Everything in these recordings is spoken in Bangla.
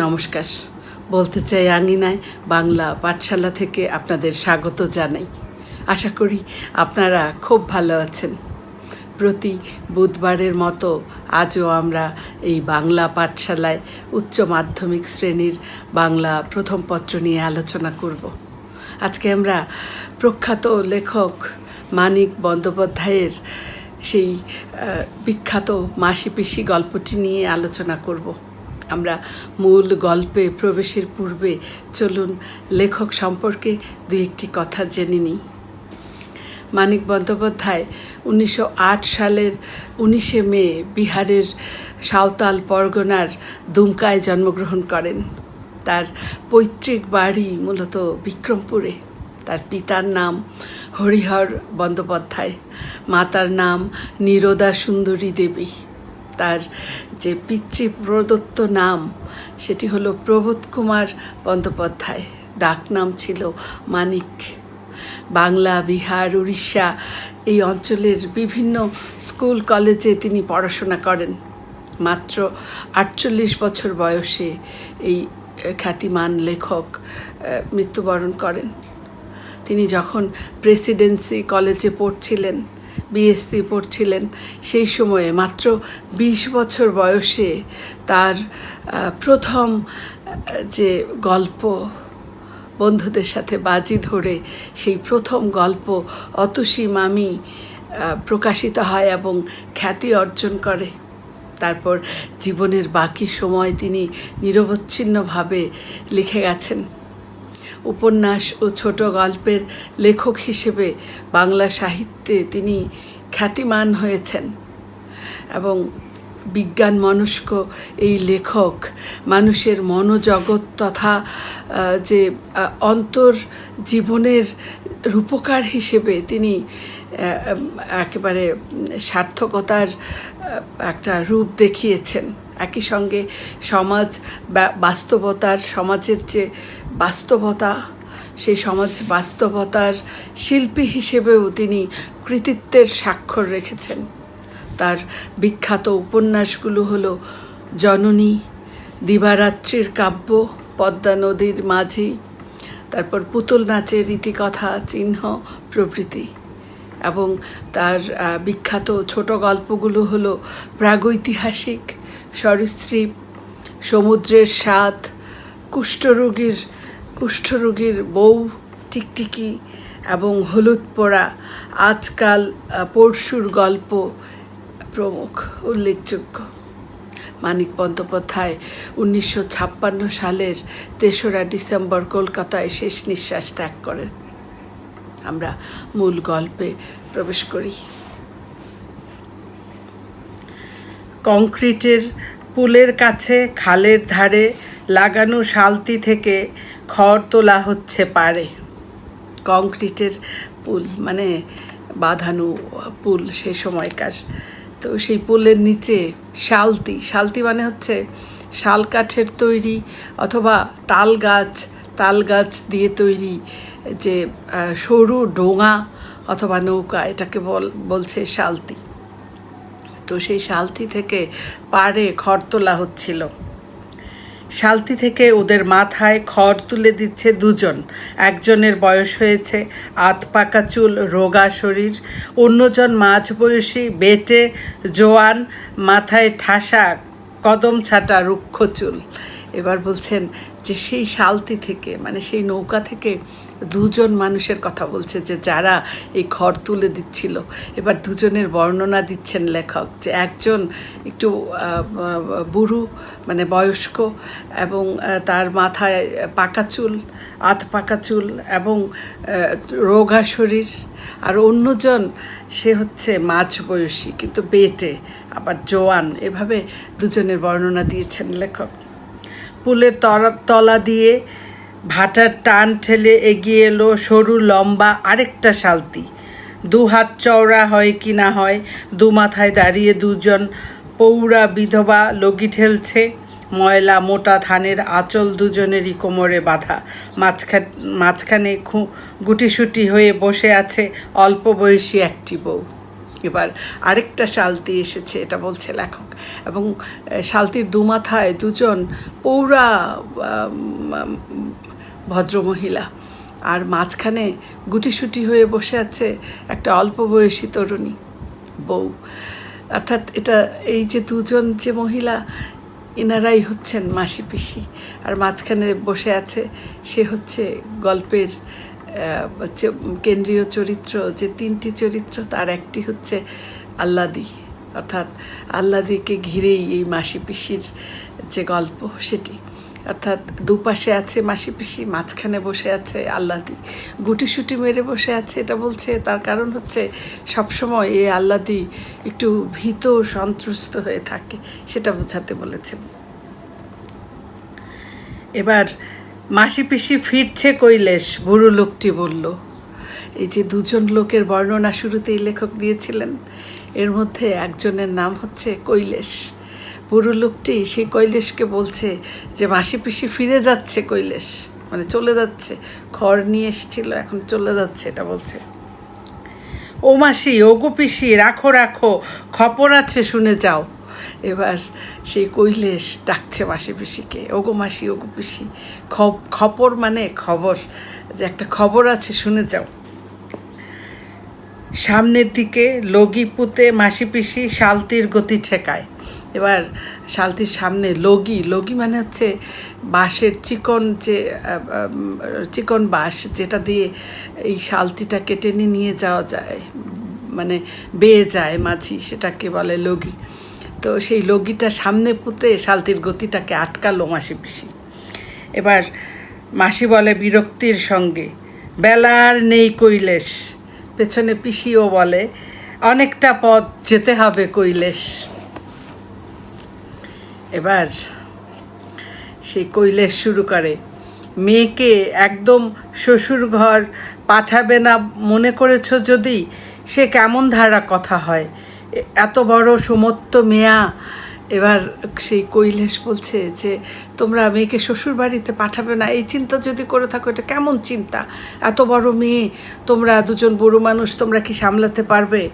নমস্কার। বলতে চাই আঙিনায় বাংলা পাঠশালা থেকে আপনাদের স্বাগত জানাই। আশা করি আপনারা খুব ভালো আছেন। প্রতি বুধবারের মতো আজও আমরা এই বাংলা পাঠশালায় উচ্চ মাধ্যমিক শ্রেণির বাংলা প্রথম পত্র নিয়ে আলোচনা করব। আজকে আমরা প্রখ্যাত লেখক মানিক বন্দ্যোপাধ্যায়ের সেই বিখ্যাত মাসি পিসি গল্পটি নিয়ে আলোচনা করব। আমরা মূল গল্পে প্রবেশের পূর্বে চলুন লেখক সম্পর্কে দু একটি কথা জেনে নিই। মানিক বন্দ্যোপাধ্যায় উনিশশো আট সালের উনিশে মে বিহারের সাঁওতাল পরগনার দুমকায় জন্মগ্রহণ করেন। তার পৈতৃক বাড়ি মূলত বিক্রমপুরে। তার পিতার নাম হরিহর বন্দ্যোপাধ্যায়, মাতার নাম নীরদা সুন্দরী দেবী। তার যে পিতৃ প্রদত্ত নাম, সেটি হলো প্রবোধ কুমার বন্দ্যোপাধ্যায়। ডাক নাম ছিল মানিক। বাংলা, বিহার, উড়িষ্যা এই অঞ্চলের বিভিন্ন স্কুল, কলেজে তিনি পড়াশোনা করেন। মাত্র আটচল্লিশ বছর বয়সে এই খ্যাতিমান লেখক মৃত্যুবরণ করেন। তিনি যখন প্রেসিডেন্সি কলেজে পড়ছিলেন বিএসসি পড়ছিলেন সেই সময়ে। মাত্র বিশ বছর বয়সে তার প্রথম যে গল্প বন্ধুদের সাথে বাজি ধরে সেই প্রথম গল্প অতসী মামি প্রকাশিত হয় এবং খ্যাতি অর্জন করে। তারপর জীবনের বাকি সময় তিনি নিরবচ্ছিন্নভাবে লিখে গেছেন। উপন্যাস ও ছোট গল্পের লেখক হিসেবে বাংলা সাহিত্যে তিনি খ্যাতিমান হয়েছেন। এবং বিজ্ঞান মনস্ক এই লেখক মানুষের মনোজগৎ তথা যে অন্তর জীবনের রূপকার হিসেবে তিনি একেবারে সার্থকতার একটা রূপ দেখিয়েছেন। একই সঙ্গে সমাজ বাস্তবতার, সমাজের যে বাস্তবতা, সেই সমাজ বাস্তবতার শিল্পী হিসেবেও তিনি কৃতিত্বের স্বাক্ষর রেখেছেন। তার বিখ্যাত উপন্যাসগুলো হলো জননী, দিবারাত্রির কাব্য, পদ্মা নদীর মাঝি, তারপর পুতুল নাচের রীতিকথা, চিহ্ন, প্রভৃতি এবং তার বিখ্যাত ছোট গল্পগুলো হলো প্রাগৈতিহাসিক, সরীসৃপ, সমুদ্রের স্বাদ, কুষ্ঠরোগীর কুষ্ঠরোগীর বউ টিকটিকি এবং হলুদ পোড়া আজকাল পরশুর গল্প প্রমুখ, উল্লেখযোগ্য। মানিক বন্দ্যোপাধ্যায় উনিশশো ছাপ্পান্ন সালের তেসরা ডিসেম্বর কলকাতায় শেষ নিঃশ্বাস ত্যাগ করেন। আমরা মূল গল্পে প্রবেশ করি। কংক্রিটের পুলের কাছে খালের ধারে লাগানো শালতি থেকে খড় তোলা হচ্ছে পারে কংক্রিটের পুল মানে বাঁধানো পুল সে সময়কার। তো সেই পুলের নিচে শালতি। শালতি মানে হচ্ছে শাল কাঠের তৈরি অথবা তাল গাছ তাল গাছ দিয়ে তৈরি যে সরু ডোঙা অথবা নৌকা, এটাকে বল, বলছে শালতি। তো সেই শালতি থেকে পাড়ে খড় তোলা হচ্ছিল। শালতি থেকে ওদের মাথায় খড় তুলে দিচ্ছে দুজন। একজনের বয়স হয়েছে আত পাকা চুল, রোগা শরীর। অন্যজন মাঝ বয়সী বেটে, জোয়ান, মাথায় ঠাসা, কদম ছাটা, রুক্ষ চুল। এবার বলছেন যে সেই শালতি থেকে মানে সেই নৌকা থেকে দুজন মানুষের কথা বলছে যে যারা এই ঘর তুলে দিচ্ছিল। এবার দুজনের বর্ণনা দিচ্ছেন লেখক যে একজন একটু বুড়ো মানে বয়স্ক এবং তার মাথায় পাকা চুল, আধ পাকা চুল এবং রোগা শরীর। আর অন্যজন, সে হচ্ছে মাঝ বয়সী কিন্তু বেটে, আবার জোয়ান। এভাবে দুজনের বর্ণনা দিয়েছেন লেখক। পুলের তলা দিয়ে ভাটার টান ঠেলে এগিয়ে এলো সরু লম্বা আরেকটা শালতি দু হাত চওড়া হয় কি না হয়, দু মাথায় দাঁড়িয়ে দুজন পৌরা বিধবা লগি ঠেলছে। ময়লা মোটা ধানের আঁচল দুজনেরই কোমরে বাঁধা। মাঝখান মাঝখানে খু, গুটিসুটি হয়ে বসে আছে অল্প বয়সী একটি বউ। এবার আরেকটা শালতি এসেছে, এটা বলছে লেখক। এবং শালতির দুমাথায় দুজন পৌরা ভদ্রমহিলা। আর মাঝখানে গুটিসুটি হয়ে বসে আছে একটা অল্প বয়সী তরুণী, বউ। অর্থাৎ এটা এই যে দুজন যে মহিলা, এনারাই হচ্ছেন মাসি পিসি আর মাঝখানে বসে আছে, সে হচ্ছে গল্পের কেন্দ্রীয় চরিত্র, যে তিনটি চরিত্র, তার একটি হচ্ছে আল্লাদি। অর্থাৎ আল্লাদিকে ঘিরেই এই মাসি পিসির যে গল্প, সেটি। অর্থাৎ দুপাশে আছে মাসি পিসি, মাঝখানে বসে আছে আল্লাদি। গুটিসুটি মেরে বসে আছে, এটা বলছে। তার কারণ হচ্ছে সবসময় এই আল্লাদি একটু ভীত, সন্ত্রস্ত হয়ে থাকে, সেটা বোঝাতে বলেছেন। এবার মাসি পিসি ফিরছে কৈলেশ, বুড়ো লোকটি বলল, এই যে দুজন লোকের বর্ণনা শুরুতেই লেখক দিয়েছিলেন, এর মধ্যে একজনের নাম হচ্ছে কৈলেশ। বুড়ো লোকটি সেই কৈলেশকে বলছে যে মাসি পিসি ফিরে যাচ্ছে কৈলেশ। মানে চলে যাচ্ছে। খড় নিয়ে এসেছিল, এখন চলে যাচ্ছে এটা বলছে। ও মাসি ওগো পিসি, রাখো রাখো, খবর আছে, শুনে যাও। এবার সেই কৈলেশ ডাকছে মাসি পিসিকে। ওগো মাসি, ও ওগো পিসি খবর মানে খবর, যে একটা খবর আছে, শুনে যাও। সামনের দিকে লগি পুঁতে মাসি পিসি শালতির গতি ঠেকায়। এবার শালতির সামনে লগি লগি মানে হচ্ছে বাঁশের চিকন যে চিকন বাঁশ যেটা দিয়ে এই শালতিটাকে টেনে নিয়ে যাওয়া যায় মানে বেয়ে যায় মাঝি, সেটাকে বলে লগি। তো সেই লগিটা সামনে পুঁতে শালতির গতিটাকে আটকালো মাসি পিসি। এবার মাসি বলে বিরক্তির সঙ্গে, বেলার নেই কৈলেশ। পেছনে পিসিও বলে, অনেকটা পথ যেতে হবে কৈলেশ। এবার সেই কৈলেশ শুরু করে। মেয়েকে একদম শ্বশুর ঘর পাঠাবে না মনে করেছ যদি? সে কেমন ধারা কথা হয়। এত বড় সমত্ব মেয়া। এবার সেই কৈলেশ বলছে যে, তোমরা মেয়েকে শ্বশুর বাড়িতে পাঠাবে না। এই চিন্তা যদি করে থাকো, এটা কেমন চিন্তা? এত বড় মেয়ে। তোমরা দুজন বুড়ো মানুষ, তোমরা কি সামলাতে পারবে?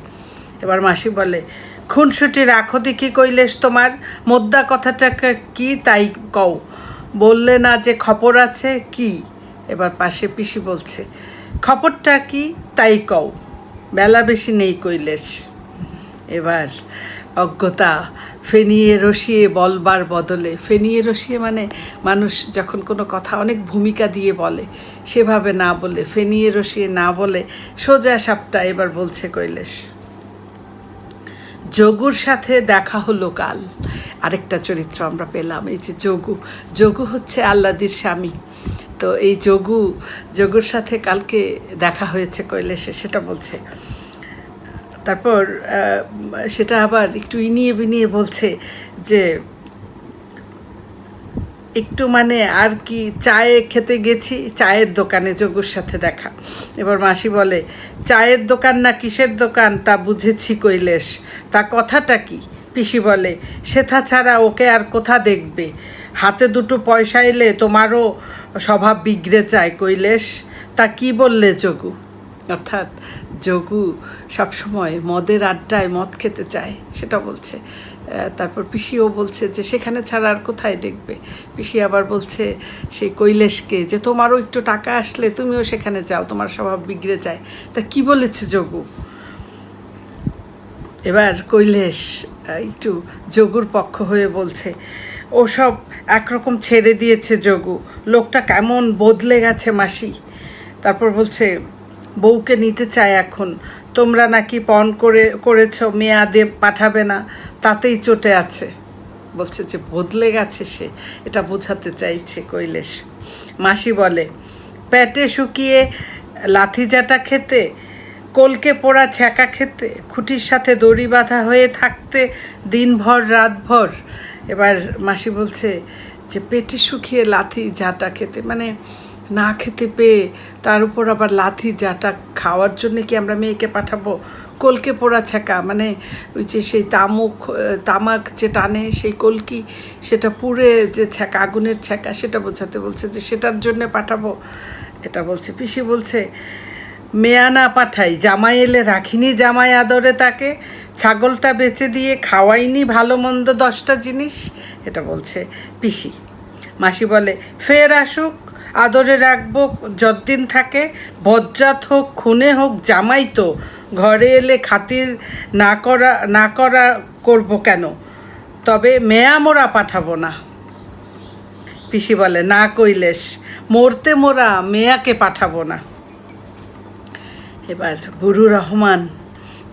এবার মাসি বলে খুনসুটি রাখো দেখি কৈলেশ তোমার। মোদ্দা কথাটাকে কি তাই কও? বললে না যে খবর আছে কি? এবার পাশে পিসি বলছে, খবরটা কি তাই কও? বেলা বেশি নেই কৈলেশ। এবার অজ্ঞতা, ফেনিয়ে রসিয়ে বলবার বদলে, ফেনিয়ে রসিয়ে মানে মানুষ যখন কোনো কথা অনেক ভূমিকা দিয়ে বলে, সেভাবে না বলে, ফেনিয়ে রসিয়ে না বলে সোজা সাপটা এবার বলছে কৈলেশ। যোগুর সাথে দেখা হলো কাল। আরেকটা চরিত্র আমরা পেলাম, এই যে যোগু। যোগু হচ্ছে আল্লাদির স্বামী। তো এই যোগু, যোগুর সাথে কালকে দেখা হয়েছে কৈলেশে সেটা বলছে। তারপর সেটা আবার একটু ইনিয়ে বিনিয়ে বলছে যে একটু মানে আর কি চায়ে খেতে গেছি, চায়ের দোকানে যোগুর সাথে দেখা। এবার মাসি বলে, চায়ের দোকান না কিসের দোকান? তা বুঝেছি কৈলেশ। তা কথাটা কি? পিসি বলে, সেথা ছাড়া ওকে আর কোথা দেখবে? হাতে দুটো পয়সা এলে তোমারও স্বভাব বিগড়ে চায় কৈলেশ। তা কি বললে যোগু? অর্থাৎ যোগু সবসময় মদের আড্ডায় মদ খেতে চায়, সেটা বলছে। তারপর পিসিও বলছে যে সেখানে ছাড়া আর কোথায় দেখবে? পিসি আবার বলছে সেই কৈলেশকে যে তোমারও একটু টাকা আসলে তুমিও সেখানে যাও, তোমার স্বভাব বিগড়ে যায়। তা কি বলেছে যোগু? এবার কৈলেশ একটু যোগুর পক্ষ হয়ে বলছে, ওসব একরকম ছেড়ে দিয়েছে যোগু। লোকটা কেমন বদলে গেছে মাসি। তারপর বলছে, বউকে নিতে চায় এখন। তোমরা নাকি পণ করে, করেছ, মেয়াদে পাঠাবে না। তাতেই চটে আছে। বলছে যে, বদলে গেছে সে। এটা বোঝাতে চাইছে কৈলেশ। মাসি বলে পেটে শুকিয়ে লাথিজাটা খেতে, কলকে পোড়া ছ্যাঁকা খেতে, খুঁটির সাথে দড়ি বাঁধা হয়ে থাকতে, দিনভর রাতভর। এবার মাসি বলছে যে পেটে শুকিয়ে লাথি জাটা খেতে। মানে না খেতে পেয়ে তার উপর আবার লাথি, যাটা খাওয়ার জন্য কি আমরা মেয়েকে পাঠাবো? কলকে পোড়া ছ্যাঁকা মানে ওই যে সেই তামুক তামাক যে টানে সেই কলকি, সেটা পুড়ে যে ছ্যাঁকা, আগুনের ছ্যাঁকা, সেটা বোঝাতে বলছে যে সেটার জন্য পাঠাবো। এটা বলছে, পিসি বলছে, মেয়া না পাঠাই, জামাই এলে রাখিনি জামাই আদরে তাকে, ছাগলটা বেচে দিয়ে খাওয়াইনি ভালো মন্দ দশটা জিনিস। এটা বলছে পিসি। মাসি বলে, ফের আসুক আদরে রাখব, যতদিন থাকে। বজ্জাত হোক, খুনে হোক, জামাই তো। ঘরে এলে খাতির না করা না করা করব কেন? তবে মেয়া মোরা পাঠাবো না। পিসি বলে, না কইলেস, মরতে মোরা মেয়াকে পাঠাবো না। এবার বুরু রহমান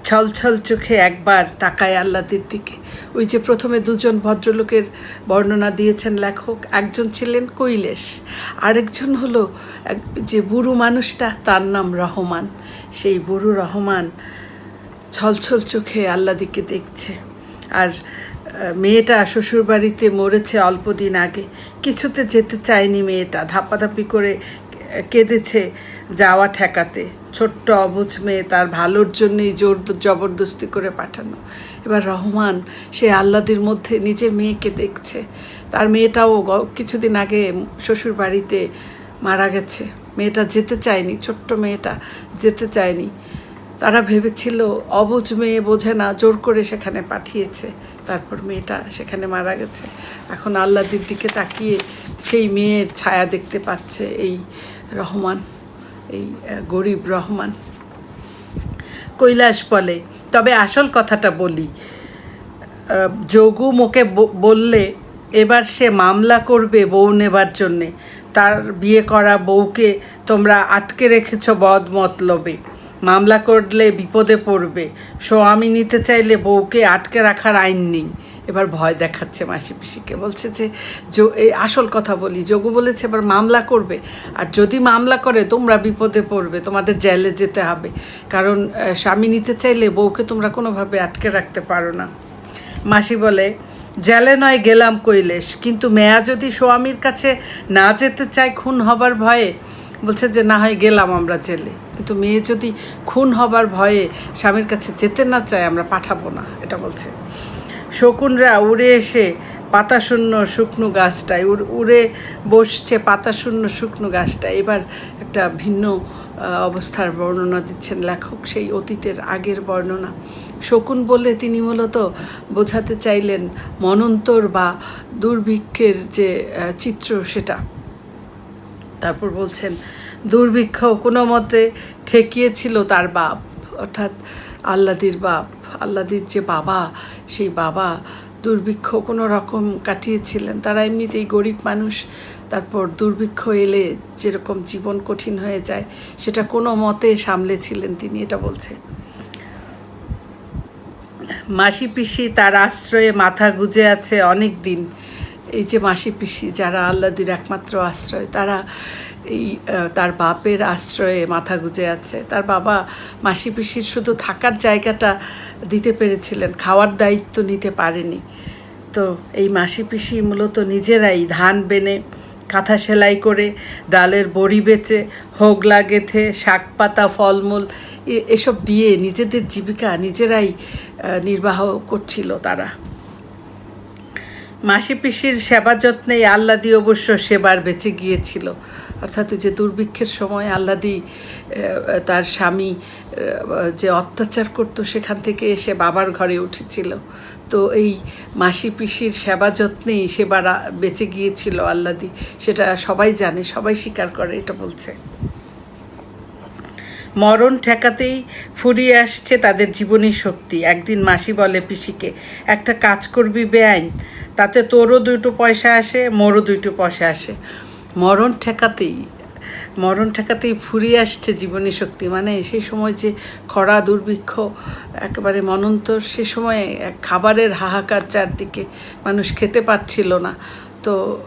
ছলছল চোখে একবার তাকায় আল্লাদির দিকে। ওই যে প্রথমে দুজন ভদ্রলোকের বর্ণনা দিয়েছেন লেখক, একজন ছিলেন কৈলেশ, আরেকজন হলো যে বুড়ো মানুষটা, তার নাম রহমান। সেই বুড়ো রহমান ছলছল চোখে আল্লাদিকে দেখছে। আর মেয়েটা শ্বশুরবাড়িতে মরেছে অল্প দিন আগে। কিছুতে যেতে চায়নি মেয়েটা ধাপাধাপি করে কেঁদেছে যাওয়া ঠেকাতে। ছোট্ট অবুঝ মেয়ে তার ভালোর জন্যেই জোর জবরদস্তি করে পাঠানো। এবার রহমান, সে আল্লাদির মধ্যে নিজের মেয়েকে দেখছে। তার মেয়েটাও কিছুদিন আগে শ্বশুর বাড়িতে মারা গেছে। মেয়েটা যেতে চায়নি, ছোট্ট মেয়েটা যেতে চায়নি। তারা ভেবেছিল, অবুঝ মেয়ে বোঝে না, জোর করে সেখানে পাঠিয়েছে। তারপর মেয়েটা সেখানে মারা গেছে। এখন আল্লাদির দিকে তাকিয়ে সেই মেয়ের ছায়া দেখতে পাচ্ছে এই রহমান। এই গরিব রহমান। কৈলাস বলে, তবে আসল কথাটা বলি যোগু ব- বললে এবার সে মামলা করবে বউ নেবার জন্যে। তার বিয়ে করা বউকে তোমরা আটকে রেখেছ বদ মতলবে মামলা করলে বিপদে পড়বে। স্বামী নিতে চাইলে বউকে আটকে রাখার আইন নেই। এবার ভয় দেখাচ্ছে মাসি পিসিকে। বলছে যে এই আসল কথা বলি, যোগু বলেছে এবার মামলা করবে। আর যদি মামলা করে, তোমরা বিপদে পড়বে, তোমাদের জেলে যেতে হবে। কারণ স্বামী নিতে চাইলে বউকে তোমরা কোনোভাবে আটকে রাখতে পারো না। মাসি বলে, জেলে নয়, গেলাম কৈলেশ। কিন্তু মেয়া যদি স্বামীর কাছে না যেতে চায় খুন হবার ভয়ে, বলছে যে, না হয় গেলাম আমরা জেলে। কিন্তু মেয়ে যদি খুন হবার ভয়ে স্বামীর কাছে যেতে না চায়, আমরা পাঠাবো না। এটা বলছে। শকুনরা উড়ে এসে পাতাশূন্য শুকনো গাছটায় উড়- বসছে পাতাশূন্য শুকনো গাছটা এবার একটা ভিন্ন অবস্থার বর্ণনা দিচ্ছেন লেখক, সেই অতীতের আগের বর্ণনা। শকুন বলে তিনি মূলত বোঝাতে চাইলেন মনন্তর বা দুর্ভিক্ষের যে চিত্র সেটা। তারপর বলছেন, দুর্ভিক্ষ কোনো মতে ঠেকিয়েছিল তার বাপ, অর্থাৎ আল্লাদির বাপ। আল্লাদির যে বাবা, সেই বাবা দুর্ভিক্ষ কোনো রকম কাটিয়েছিলেন। তারা এমনিতেই গরিব মানুষ, তারপর দুর্ভিক্ষ এলে যেরকম জীবন কঠিন হয়ে যায়, সেটা কোনো মতে সামলেছিলেন তিনি, এটা বলছে। মাসি পিসি তার আশ্রয়ে মাথা গুজে আছে অনেক দিন। এই যে মাসি পিসি, যারা আল্লাদির একমাত্র আশ্রয়, তারা এই তার বাপের আশ্রয়ে মাথা গুজে আছে। তার বাবা মাসি পিসির শুধু থাকার জায়গাটা দিতে পেরেছিলেন, খাওয়ার দায়িত্ব নিতে পারেনি। তো এই মাসি পিসি মূলত নিজেরাই ধান বেনে, কাঁথা সেলাই করে, ডালের বড়ি বেচে, হোগলা গেথে, শাক পাতা, ফলমূল এসব দিয়ে নিজেদের জীবিকা নিজেরাই নির্বাহ করছিল তারা। মাসি পিসির সেবা যত্নেই আল্লাদি অবশ্য সেবার বেঁচে গিয়েছিল। অর্থাৎ যে দুর্ভিক্ষের সময় আল্লাদি তার স্বামী যে অত্যাচার করতো সেখান থেকে এসে বাবার ঘরে উঠেছিল। তো এই মাসি পিসির সেবা যত্নেই সেবার আ- বেঁচে গিয়েছিল আল্লাদি। সেটা সবাই জানে, সবাই স্বীকার করে, এটা বলছে। মরণ ঠেকাতেই ফুরিয়ে আসছে তাদের জীবনী শক্তি। একদিন মাসি বলে পিসিকে, একটা কাজ করবি, বেআইন, তাতে তোরও দুটো পয়সা আসে, মোরও দুটো পয়সা আসে। মরণ ঠেকাতেই মরণ ঠেকাতেই ফুরিয়ে আসছে জীবনী শক্তি। মানে সেই সময় যে খরা, দুর্ভিক্ষ, একেবারে মনন্তর, সে সময়ে খাবারের হাহাকার চারদিকে মানুষ খেতে পারছিল না। তো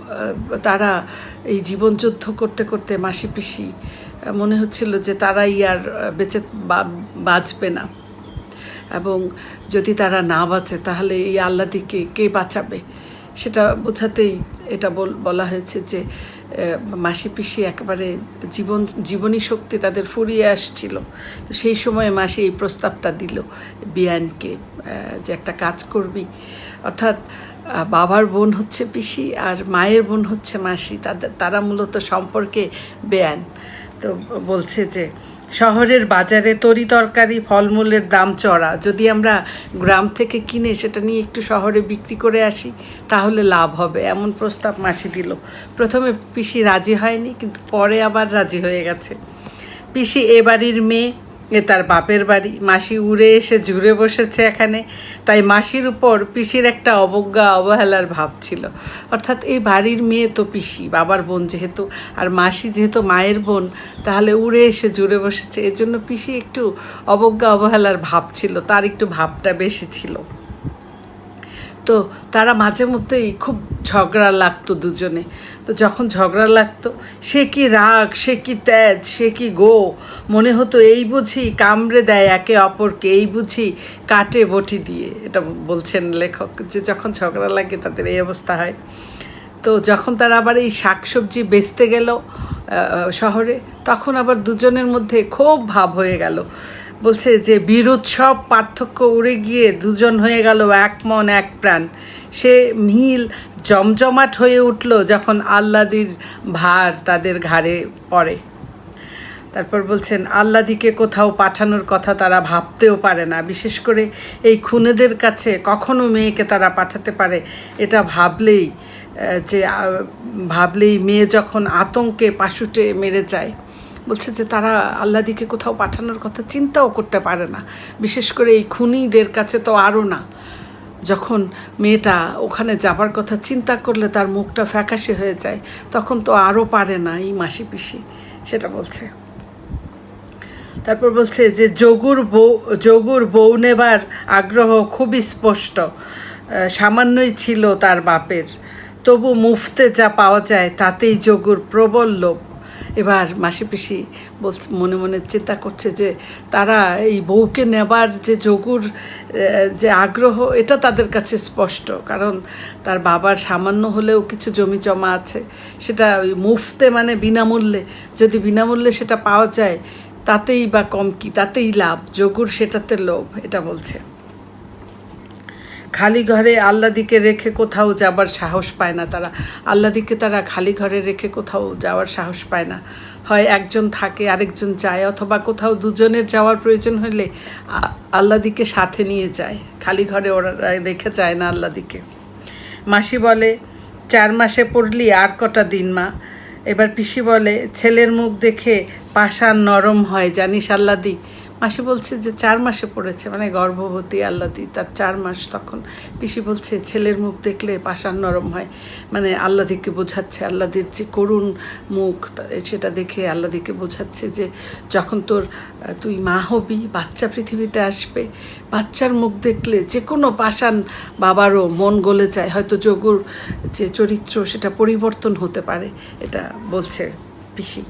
তারা এই জীবনযুদ্ধ করতে করতে মাসি পিসি, মনে হচ্ছিল যে তারাই আর বেঁচে বাঁচবে না। এবং যদি তারা না বাঁচে, তাহলে এই আল্লাদিকে কে বাঁচাবে? সেটা বোঝাতেই এটা বল- হয়েছে যে মাসি পিসি একেবারে জীবন, জীবনী শক্তি তাদের ফুরিয়ে আসছিল। তো সেই সময়ে মাসি এই প্রস্তাবটা দিল বিয়ানকে যে একটা কাজ করবি। অর্থাৎ বাবার বোন হচ্ছে পিসি আর মায়ের বোন হচ্ছে মাসি। তাদের, তারা মূলত সম্পর্কে বেয়ান। তো বলছে যে শহরের বাজারে তরি তরকারি, ফলমূলের দাম চড়া। যদি আমরা গ্রাম থেকে কিনে সেটা নিয়ে একটু শহরে বিক্রি করে আসি, তাহলে লাভ হবে, এমন প্রস্তাব মাসি দিল। প্রথমে পিসি রাজি হয়নি, কিন্তু পরে আবার রাজি হয়ে গেছে। পিসি এ বাড়ির মেয়ে এ তার বাপের বাড়ি। মাসি উড়ে এসে জুড়ে বসেছে এখানে। তাই মাসির উপর পিসির একটা অবজ্ঞা, অবহেলার ভাব ছিল। অর্থাৎ এই বাড়ির মেয়ে তো পিসি, বাবার বোন যেহেতু। আর মাসি যেহেতু মায়ের বোন, তাহলে উড়ে এসে জুড়ে বসেছে। এজন্য জন্য পিসি একটু অবজ্ঞা, অবহেলার ভাব ছিল। তার একটু ভাবটা বেশি ছিল। তো তারা মাঝে মধ্যেই খুব ঝগড়া লাগতো দুজনে। তো যখন ঝগড়া লাগতো, সে কি রাগ, সে কি তেজ সে কি গো? মনে হতো এই বুঝি কামড়ে দেয় একে অপরকে, এই বুঝি কাটে বটি দিয়ে। এটা বলছেন লেখক যে যখন ঝগড়া লাগে তাদের এই অবস্থা হয়। তো যখন তারা আবার এই শাকসবজি বেচতে গেল শহরে, তখন আবার দুজনের মধ্যে খুব ভাব হয়ে গেল। বলছে যে, বিরোধ সব পার্থক্য উড়ে গিয়ে দুজন হয়ে গেল এক মন, এক প্রাণ। সে মিল জমজমাট হয়ে উঠল যখন আল্লাদির ভার তাদের ঘাড়ে পড়ে। তারপর বলছেন আল্লাদিকে কোথাও পাঠানোর কথা তারা ভাবতেও পারে না। বিশেষ করে এই খুনেদের কাছে কখনো মেয়েকে তারা পাঠাতে পারে। এটা ভাবলেই যে ভাবলেই মেয়ে যখন আতঙ্কে পাশুটে মেরে যায়। বলছে যে তারা আল্লাদিকে কোথাও পাঠানোর কথা চিন্তাও করতে পারে না। বিশেষ করে এই খুনিদের কাছে তো আরও না। যখন মেয়েটা ওখানে যাবার কথা চিন্তা করলে তার মুখটা ফ্যাকাশে হয়ে যায়, তখন তো আরও পারে না এই মাসি পিসি, সেটা বলছে। তারপর বলছে যে যোগুর বউ যোগুর বউ নেবার আগ্রহ খুবই স্পষ্ট। সামান্যই ছিল তার বাপের। তবু মুফতে যা পাওয়া যায় তাতেই যোগুর প্রবল লোভ। এবার মাসি পিসি বলছে, মনে মনে চিন্তা করছে যে তারা এই বউকে নেবার যে যোগুর যে আগ্রহ, এটা তাদের কাছে স্পষ্ট। কারণ তার বাবার সামান্য হলেও কিছু জমি জমা আছে, সেটা ওই মুফতে মানে বিনামূল্যে, যদি বিনামূল্যে সেটা পাওয়া যায়, তাতেই বা কম কি, তাতেই লাভ, যোগুর সেটাতে লোভ, এটা বলছে। খালি ঘরে আল্লাদিকে রেখে কোথাও যাবার সাহস পায় না তারা। আল্লাদিকে তারা খালি ঘরে রেখে কোথাও যাওয়ার সাহস পায় না। হয় একজন থাকে, আরেকজন যায়, অথবা কোথাও দুজনের যাওয়ার প্রয়োজন হলে আল্লাদিকে সাথে নিয়ে যায়। খালি ঘরে ওরা রেখে যায় না আল্লাদিকে। মাসি বলে, চার মাসে পড়লি আর কটা দিন মা? এবার পিসি বলে, ছেলের মুখ দেখে পাষাণ নরম হয়, জানিস আল্লাদি? মাসি বলছে যে চার মাসে পড়েছে মানে গর্ভবতী আল্লাদি তার চার মাস তখন। পিসি বলছে, ছেলের মুখ দেখলে পাষাণ নরম হয়। মানে আল্লাদিকে বোঝাচ্ছে, আল্লাদির যে করুণ মুখ সেটা দেখে আল্লাদিকে বোঝাচ্ছে যে যখন তোর তুই মা হবি, বাচ্চা পৃথিবীতে আসবে, বাচ্চার মুখ দেখলে যে কোনো পাষাণ বাবারও মন গলে যায়। হয়তো যোগুর যে চরিত্র, সেটা পরিবর্তন হতে পারে, এটা বলছে পিসি।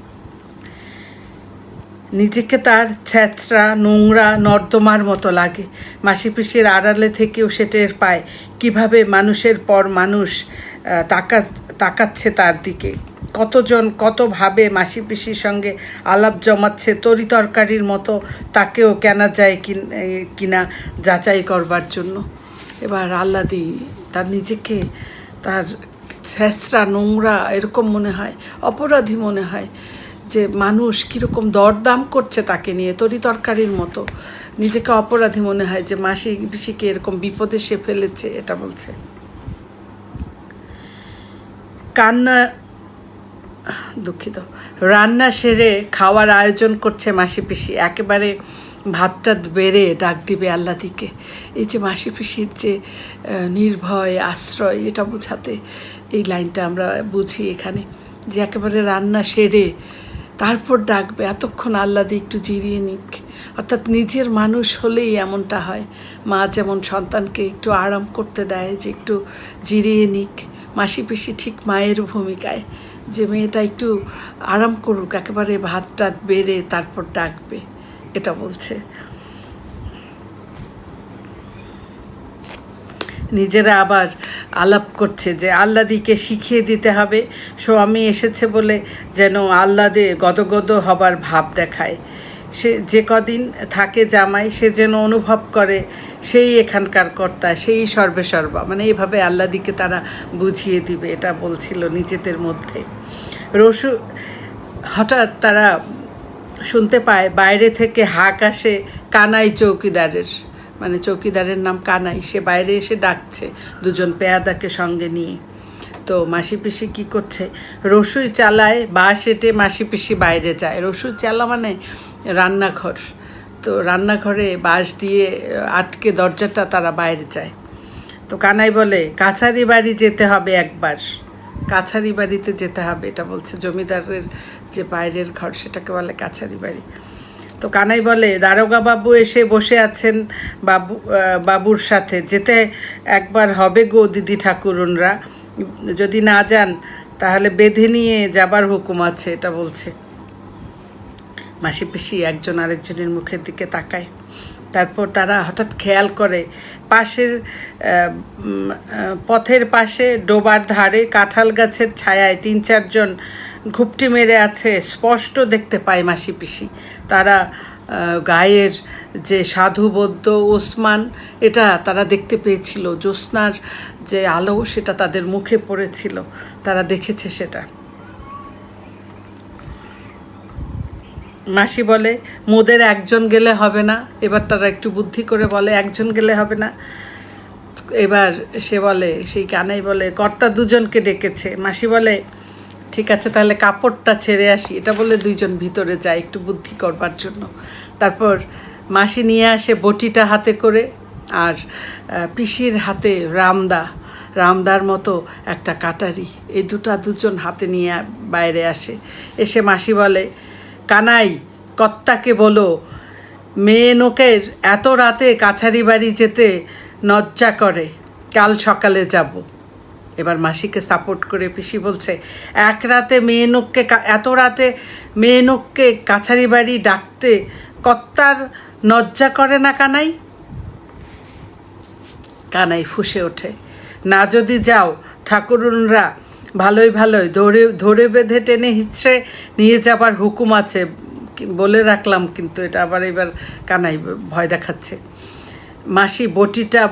নিজেকে তার ছ্যাঁচড়া নোংরা, নর্দমার মতো লাগে। মাসি পিসির আড়ালে থেকেও সে টের পায় কীভাবে মানুষের পর মানুষ তাকা, তাকাচ্ছে তার দিকে। কতজন কতভাবে মাসি পিসির সঙ্গে আলাপ জমাচ্ছে তরি তরকারির মতো তাকেও কেনা যায় কিন- যাচাই করবার জন্য। এবার আল্লাদি তার নিজেকে তার ছ্যাঁচড়া নোংরা এরকম মনে হয়, অপরাধী মনে হয়। যে মানুষ কীরকম দরদাম করছে তাকে নিয়ে, তরি তরকারির মতো। নিজেকে অপরাধী মনে হয় যে মাসি পিসিকে এরকম বিপদে সে ফেলেছে, এটা বলছে। কান্না, দুঃখিত। রান্না সেরে খাওয়ার আয়োজন করছে মাসি পিসি। একেবারে ভাতটা বেড়ে ডাক দিবে আল্লা দিকে। এই যে মাসি পিসির যে নির্ভয়, আশ্রয়, এটা বোঝাতে এই লাইনটা আমরা বুঝি এখানে। যে একেবারে রান্না সেরে তারপর ডাকবে, এতক্ষণ আল্লাদি একটু জিরিয়ে নিক। অর্থাৎ নিজের মানুষ হলেই এমনটা হয়। মা যেমন সন্তানকে একটু আরাম করতে দেয়, যে একটু জিরিয়ে নিক। মাসি পিসি ঠিক মায়ের ভূমিকায়, যে মেয়েটা একটু আরাম করুক, একেবারে ভাত টাত বেড়ে তারপর ডাকবে, এটা বলছে। নিজেরা আবার আলাপ করছে যে আল্লাদিকে শিখিয়ে দিতে হবে। স্বামী এসেছে বলে যেন আল্লাদে গদগদ হবার ভাব দেখায়। সে যে কদিন থাকে জামাই, সে যেন অনুভব করে সেই এখানকার কর্তা, সেই সর্বে সর্বা মানে এইভাবে আল্লাদিকে তারা বুঝিয়ে দিবে, এটা বলছিল নিজেদের মধ্যে। রসু, হঠাৎ তারা শুনতে পায়, বাইরে থেকে হাঁক আসে কানাই চৌকিদারের। মানে চৌকিদারের নাম কানাই, সে বাইরে এসে ডাকছে দুজন পেয়াদাকে সঙ্গে নিয়ে। তো মাসি পিসি কী করছে? রসুই চালায়, বাঁশ এটে মাসি পিসি বাইরে যায়। রসুই চালা মানে রান্নাঘর। তো রান্নাঘরে বাঁশ দিয়ে আটকে দরজাটা তারা বাইরে যায়। তো কানাই বলে, কাছারি বাড়ি যেতে হবে একবার। কাছারি বাড়িতে যেতে হবে। এটা বলছে জমিদারের যে বাইরের ঘর, সেটাকে বলে কাছারি বাড়ি। তো কানাই বলে, দারোগা বাবু এসে বসে আছেন বাবু বাবুর সাথে। যেতে একবার হবে গো দিদি ঠাকুরনরা। যদি না যান, তাহলে বেঁধে নিয়ে যাবার হুকুম আছে, এটা বলছে। মাসি পিসি একজন আরেকজনের মুখের দিকে তাকায়। তারপর তারা হঠাৎ খেয়াল করে, পাশের পথের পাশে ডোবার ধারে কাঁঠাল গাছের ছায়ায় তিন চারজন ঘুপটি মেরে আছে, স্পষ্ট দেখতে পায় মাসি পিসি। তারা গায়ের যে সাধু বৌদ্ধ ওসমান, এটা তারা দেখতে পেয়েছিল। জ্যোৎস্নার যে আলো, সেটা তাদের মুখে পড়েছিল। তারা দেখেছে সেটা। মাসি বলে, মোদের একজন গেলে হবে না। এবার তারা একটু বুদ্ধি করে বলে, একজন গেলে হবে না। এবার সে বলে, সেই কানাই বলে, কর্তা দুজনকে ডেকেছে। মাসি বলে ঠিক আছে, তাহলে কাপড়টা ছেড়ে আসি। এটা বলে দুইজন ভিতরে যায় একটু বুদ্ধি করবার জন্য। তারপর মাসি নিয়ে আসে বটিটা হাতে করে আর পিসির হাতে রামদা, রামদার মতো একটা কাটারি। এই দুটা দুজন হাতে নিয়ে বাইরে আসে। এসে মাসি বলে, কানাই কর্তাকে বলো, মেয়ে নোকের এত রাতে কাছারি বাড়ি যেতে নজ্জা করে। কাল সকালে যাব। এবার মাসিকে সাপোর্ট করে পিসি বলছে, এক রাতে মেয়ে নোককে এত রাতে মেয়ে নোককে কাছারি বাড়ি ডাকতে কর্তার নজ্জা করে না কানাই? কানাই ফুসে ওঠে, না যদি যাও, ঠাকুরুনরা ভালোই ভালোই ধরে ধরে বেঁধে টেনে হিচড়ে নিয়ে যাবার হুকুম আছে, বলে রাখলাম কিন্তু এটা আবার এবার কানাই ভয় দেখাচ্ছে। মাসি বটিটা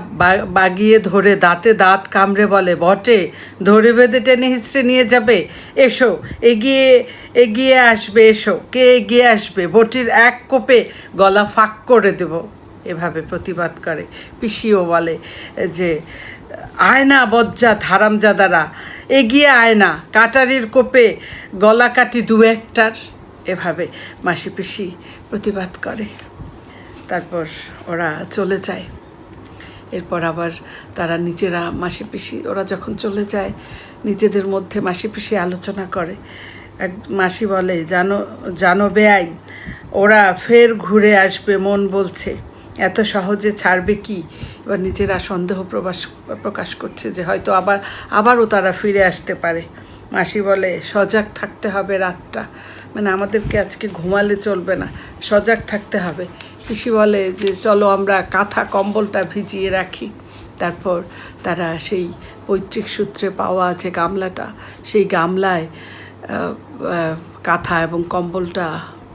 বাগিয়ে ধরে দাঁতে দাঁত কামড়ে বলে, বটে, ধরে বেঁধে টেনে হিচড়ে নিয়ে যাবে। এসো, এগিয়ে এগিয়ে আসবে, এসো। কে এগিয়ে আসবে? বটির এক কোপে গলা ফাঁক করে দেব। এভাবে প্রতিবাদ করে। পিসিও বলে যে, আয়না বজ্জাত হারামজাদারা, এগিয়ে আয়না, কাটারির কোপে গলা কাটি দু একটার এভাবে মাসি পিসি প্রতিবাদ করে। তারপর ওরা চলে যায়। এরপর আবার তারা নিজেরা মাসি পিসি, ওরা যখন চলে যায়, নিজেদের মধ্যে মাসি পিসি আলোচনা করে। এক মাসি বলে, জানো জানো বেআইন, ওরা ফের ঘুরে আসবে, মন বলছে। এত সহজে ছাড়বে কি? এবার নিজেরা সন্দেহ প্রকাশ প্রকাশ করছে যে হয়তো আবার, আবারও তারা ফিরে আসতে পারে। মাসি বলে, সজাগ থাকতে হবে রাতটা। মানে আমাদেরকে আজকে ঘুমালে চলবে না। সজাগ থাকতে হবে। পিসি বলে যে, চলো আমরা কাঁথা কম্বলটা ভিজিয়ে রাখি। তারপর তারা সেই পৈতৃক সূত্রে পাওয়া আছে গামলাটা, সেই গামলায় কাঁথা এবং কম্বলটা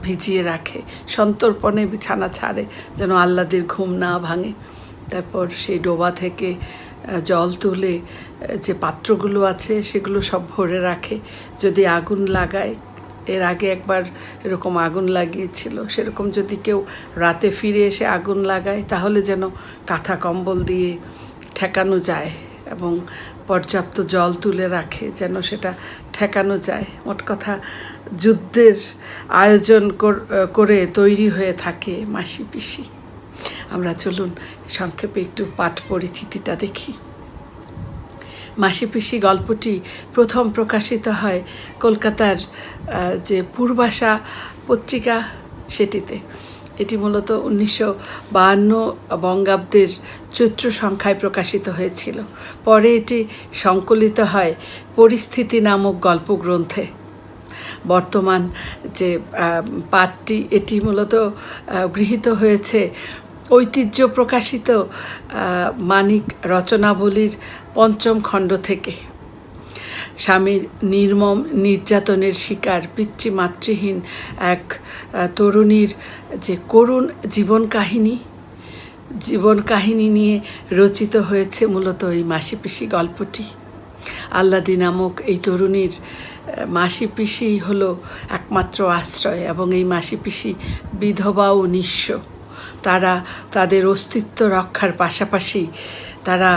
ভিজিয়ে রাখে। সন্তর্পণে বিছানা ছাড়ে যেন আহ্লাদের ঘুম না ভাঙে। তারপর সেই ডোবা থেকে জল তুলে যে পাত্রগুলো আছে সেগুলো সব ভরে রাখে। যদি আগুন লাগায় এর আগে একবার এরকম আগুন লাগিয়েছিল। সেরকম যদি কেউ রাতে ফিরে এসে আগুন লাগায়, তাহলে যেন কাঁথা কম্বল দিয়ে ঠেকানো যায় এবং পর্যাপ্ত জল তুলে রাখে যেন সেটা ঠেকানো যায়। মোট কথা, যুদ্ধের আয়োজন কর- তৈরি হয়ে থাকে মাসি পিসি আমরা চলুন সংক্ষেপে একটু পাঠ পরিচিতিটা দেখি। মাসি পিসি গল্পটি প্রথম প্রকাশিত হয় কলকাতার যে পূর্বাশা পত্রিকা সেটিতে। এটি মূলত উনিশশো বাহান্ন বঙ্গাব্দের চৈত্র সংখ্যায় প্রকাশিত হয়েছিল। পরে এটি সংকলিত হয় পরিস্থিতি নামক গল্পগ্রন্থে। বর্তমান যে পাঠটি, এটি মূলত গৃহীত হয়েছে ঐতিহ্য প্রকাশিত মানিক রচনাবলীর পঞ্চম খণ্ড থেকে। স্বামীর নির্মম নির্যাতনের শিকার, পিতৃমাতৃহীন এক তরুণীর যে করুণ জীবন কাহিনী জীবন কাহিনী নিয়ে রচিত হয়েছে মূলত এই মাসি পিসি গল্পটি। আল্লাদি নামক এই তরুণীর মাসি পিসি হলো একমাত্র আশ্রয় এবং এই মাসি পিসি বিধবা ও নিঃস্ব। তারা তাদের অস্তিত্ব রক্ষার পাশাপাশি তারা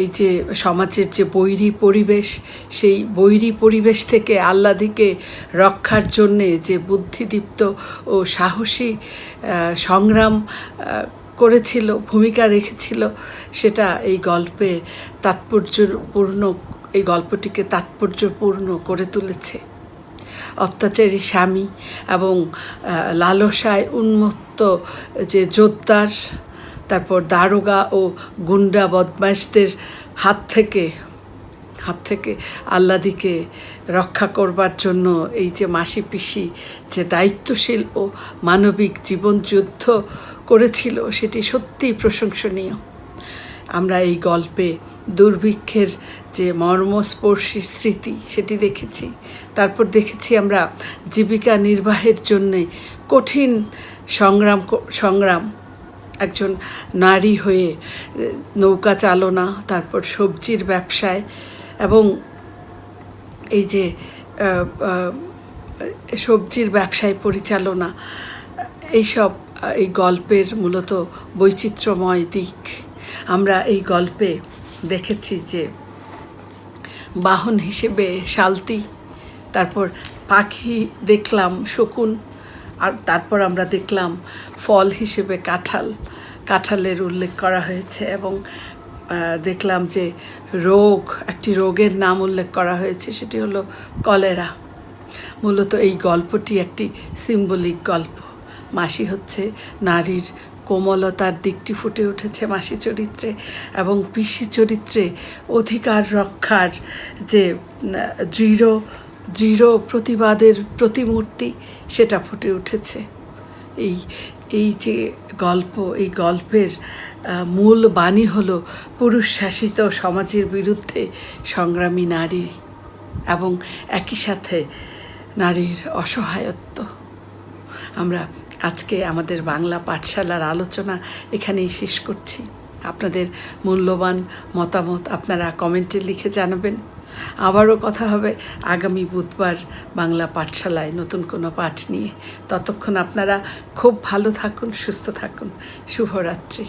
এই যে সমাজের যে বৈরী পরিবেশ, সেই বৈরী পরিবেশ থেকে আহ্লাদিকে রক্ষার জন্যে যে বুদ্ধিদীপ্ত ও সাহসী সংগ্রাম করেছিল, ভূমিকা রেখেছিল, সেটা এই গল্পে তাৎপর্যপূর্ণ, এই গল্পটিকে তাৎপর্যপূর্ণ করে তুলেছে। অত্যাচারী স্বামী এবং লালসায় উন্মত্ত যে জোরদার তারপর দারোগা ও গুন্ডা বদমাইশদের হাত থেকে হাত থেকে আল্লাদিকে রক্ষা করবার জন্য এই যে মাসি পিসি যে দায়িত্বশীল ও মানবিক জীবন যুদ্ধ করেছিল, সেটি সত্যিই প্রশংসনীয়। আমরা এই গল্পে দুর্ভিক্ষের যে মর্মস্পর্শী স্মৃতি, সেটি দেখেছি। তারপর দেখেছি আমরা জীবিকা নির্বাহের জন্যে কঠিন সংগ্রাম সংগ্রাম। একজন নারী হয়ে, নৌকা চালনা, তারপর সবজির ব্যবসায় এবং এই যে সবজির ব্যবসায় পরিচালনা এইসব এই গল্পের মূলত বৈচিত্র্যময় দিক। আমরা এই গল্পে দেখেছি যে বাহন হিসেবে শালতি, তারপর পাখি দেখলাম শকুন, আর তারপর আমরা দেখলাম ফল হিসেবে কাঁঠাল। কাঁঠালের উল্লেখ করা হয়েছে এবং দেখলাম যে রোগ, একটি রোগের নাম উল্লেখ করা হয়েছে, সেটি হলো কলেরা। মূলত এই গল্পটি একটি সিম্বলিক গল্প। মাসি হচ্ছে নারীর কোমলতার দিকটি ফুটে উঠেছে মাসি চরিত্রে এবং পিসি চরিত্রে অধিকার রক্ষার যে দৃঢ় দৃঢ় প্রতিবাদের প্রতিমূর্তি সেটা ফুটে উঠেছে। এই এই যে গল্প, এই গল্পের মূল বাণী হল পুরুষ শাসিত সমাজের বিরুদ্ধে সংগ্রামী নারী এবং একই সাথে নারীর অসহায়ত্ব। আমরা আজকে আমাদের বাংলা পাঠশালার আলোচনা এখানেই শেষ করছি। আপনাদের মূল্যবান মতামত আপনারা কমেন্টে লিখে জানাবেন। আবারও কথা হবে আগামী বুধবার বাংলা পাঠশালায় নতুন কোনো পাঠ নিয়ে। ততক্ষণ আপনারা খুব ভালো থাকুন, সুস্থ থাকুন। শুভরাত্রি।